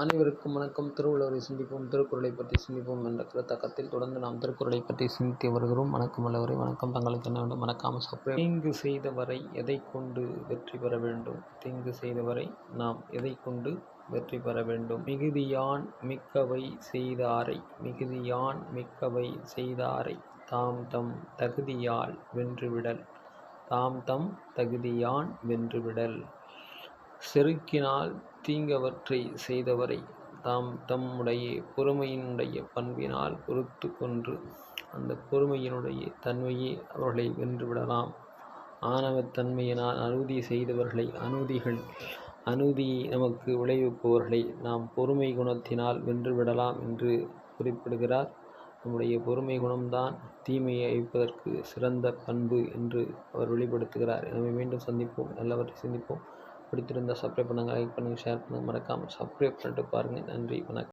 அனைவருக்கும் வணக்கம். திருவள்ளுவரை சிந்திப்போம் திருக்குறளை பற்றி சிந்திப்போம் என்ற கருத்தக்கத்தில் தொடர்ந்து நாம் திருக்குறளை பற்றி சிந்தித்து வருகிறோம். வணக்கம் அல்லவரை வணக்கம். தங்களுக்கு என்ன வேண்டும்? மறக்காமல் சப்ரே தீங்கு செய்தவரை எதை கொண்டு வெற்றி பெற வேண்டும்? தீங்கு செய்தவரை நாம் எதை கொண்டு வெற்றி பெற வேண்டும்? மிகுதியான் மிக்கவை செய்தாரை மிகுதியான் மிக்கவை செய்தாரை. தாம் தம் தகுதியால் வென்றுவிடல் தாம் தம் தகுதியான் வென்றுவிடல் செருக்கினால் தீங்கவற்றை செய்தவரை தாம் தம்முடைய பொறுமையினுடைய பண்பினால் பொறுத்து கொன்று அந்த பொறுமையினுடைய தன்மையே அவர்களை வென்றுவிடலாம். ஆணவத்தன்மையினால் அனுதி செய்தவர்களை அனுதிகள் அனுதியை நமக்கு விளைவிப்பவர்களை நாம் பொறுமை குணத்தினால் வென்றுவிடலாம் என்று குறிப்பிடுகிறார். நம்முடைய பொறுமை குணம்தான் தீமையை அழிப்பதற்கு சிறந்த பண்பு என்று அவர் வெளிப்படுத்துகிறார். எனவே மீண்டும் சந்திப்போம். நல்லவற்றை சந்திப்போம். பிடித்திருந்தால் சப்ஸ்கிரைப் பண்ணுங்கள் லைக் பண்ணுங்கள் ஷேர் பண்ணுங்கள். மறக்காமல் சப்ஸ்கிரைப் பண்ணிட்டு பாருங்கள். நன்றி வணக்கம்.